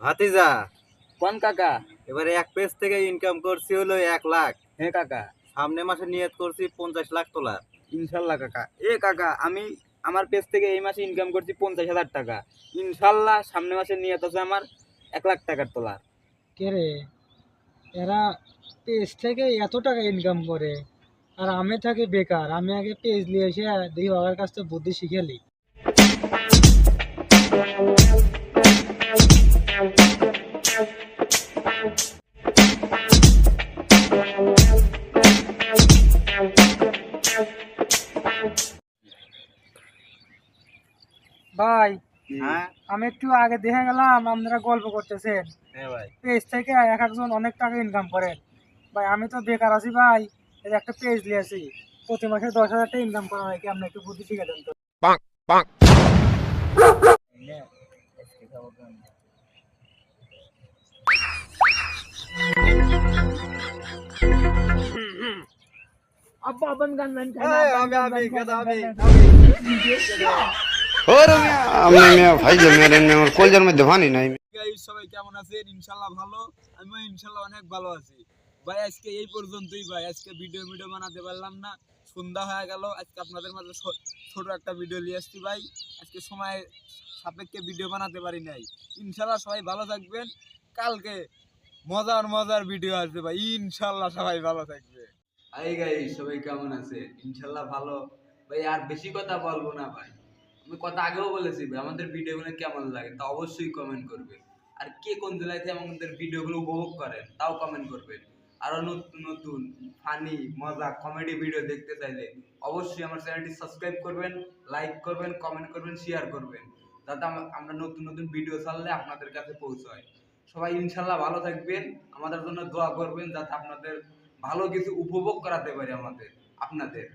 ভাতিজা। কোন কাকা? এবারে এক পেজ থেকে ইনকাম করছি হলো এক লাখ। হ্যাঁ কাকা। সামনে মাসে নিয়ত করছি পঞ্চাশ লাখ তোলার। ইনশাল্লাহ কাকা। এ কাকা আমি আমার পেজ থেকে এই মাসে ইনকাম করছি পঞ্চাশ হাজার টাকা। ইনশাল্লাহ সামনে মাসে নিয়ে আছে আমার এক লাখ টাকার তোলার। কে রে? এরা পেজ থেকে এত টাকা ইনকাম করে। আর আমি থাকি বেকার। আমি আগে পেজ নিয়ে এসে দেখি বাবার কাছ থেকে বুদ্ধি শিখেলি ভাই হ্যাঁ? আমি একটু আগে দেখে গেলাম আপনারা গল্প করতেছেন। হ্যাঁ ভাই। পেজ থেকে এক একজন অনেক টাকা ইনকাম করেন ভাই আমি তো বেকার আছি ভাই একটা পেজ নিয়েছি প্রতি মাসে দশ হাজার টাকা ইনকাম করা হয় কি? আপনি একটু বুদ্ধি শিখে দেন তো। আব্বা আব্বান গান গান আমি আমি আমি আমি মিয়া ভাই যে মেরে আমার কলজার মধ্যে ভানি নাই। গাইস সবাই কেমন আছেন? ইনশাল্লাহ ভালো। অনেক ভালো আছি। ভাই আজকে এই পর্যন্তই ভাই। আজকে ভিডিও ভিডিও বানাতে পারলাম না। সন্ধ্যা হয়ে গেল। আজকে আপনাদের মাঝে ছোট একটা ভিডিও নিয়ে আসছি ভাই। আজকে সময় সাপেক্ষে ভিডিও বানাতে পারি নাই। ইনশাল্লাহ সবাই ভালো থাকবেন। কালকে মজার মজার ভিডিও আসবে ভাই। ইনশাল্লাহ সবাই ভালো থাকবে। হাই গাইস সবাই কেমন আছে ইনশাল্লাহ ভালো। ভাই আর বেশি কথা বলব না ভাই। আমি কথা আগেও বলেছি আমাদের ভিডিওগুলো কেমন লাগে তা অবশ্যই কমেন্ট করবে। আর কে কোন জেলায় থেকে আমাদের ভিডিওগুলো উপভোগ করেন, তাও কমেন্ট করবেন আরও নতুন নতুন ফানি মজা কমেডি ভিডিও দেখতে চাইলে অবশ্যই আমার চ্যানেলটি সাবস্ক্রাইব করবেন লাইক করবেন কমেন্ট করবেন শেয়ার করবেন। যাতে আমরা নতুন নতুন ভিডিও ছাড়লে আপনাদের কাছে পৌঁছায়। সবাই ইনশাল্লাহ ভালো থাকবেন, আমাদের জন্য দোয়া করবেন যাতে আপনাদের ভালো কিছু উপভোগ করাতে পারি আমাদের, আপনাদের।